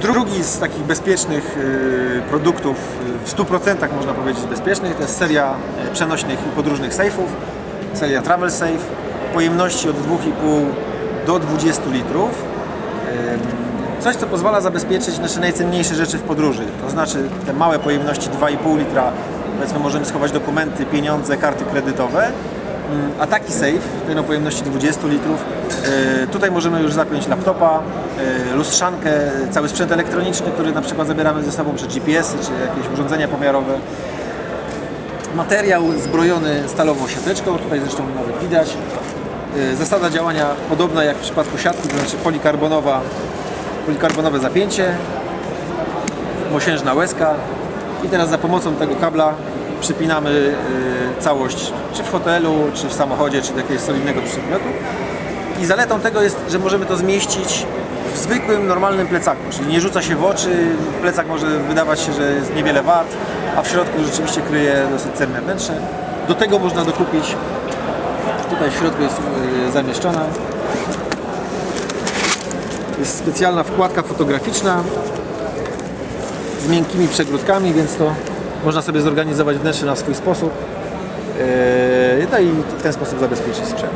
drugi z takich bezpiecznych y, produktów, y, w 100% można powiedzieć bezpiecznych, to jest seria y, przenośnych i podróżnych sejfów, seria Travel Safe, pojemności od 2,5 do 20 litrów. Coś, co pozwala zabezpieczyć nasze najcenniejsze rzeczy w podróży, to znaczy te małe pojemności 2,5 litra, powiedzmy możemy schować dokumenty, pieniądze, karty kredytowe, a taki safe, ten o pojemności 20 litrów, y, tutaj możemy już zapiąć laptopa, y, lustrzankę, cały sprzęt elektroniczny, który na przykład zabieramy ze sobą, czy GPS-y, czy jakieś urządzenia pomiarowe. Materiał zbrojony stalową siateczką, tutaj zresztą nawet widać. Y, Zasada działania podobna jak w przypadku siatki, to znaczy polikarbonowa, polikarbonowe zapięcie, mosiężna łezka i teraz za pomocą tego kabla przypinamy y, całość czy w hotelu, czy w samochodzie, czy do jakiegoś solidnego przedmiotu. I zaletą tego jest, że możemy to zmieścić w zwykłym, normalnym plecaku, czyli nie rzuca się w oczy, plecak może wydawać się, że jest niewiele wart, a w środku rzeczywiście kryje dosyć cenne wnętrze. Do tego można dokupić, tutaj w środku jest y, zamieszczona, jest specjalna wkładka fotograficzna z miękkimi przegródkami, więc to można sobie zorganizować wnętrze na swój sposób. Yy, No i w ten sposób zabezpieczyć sprzęt.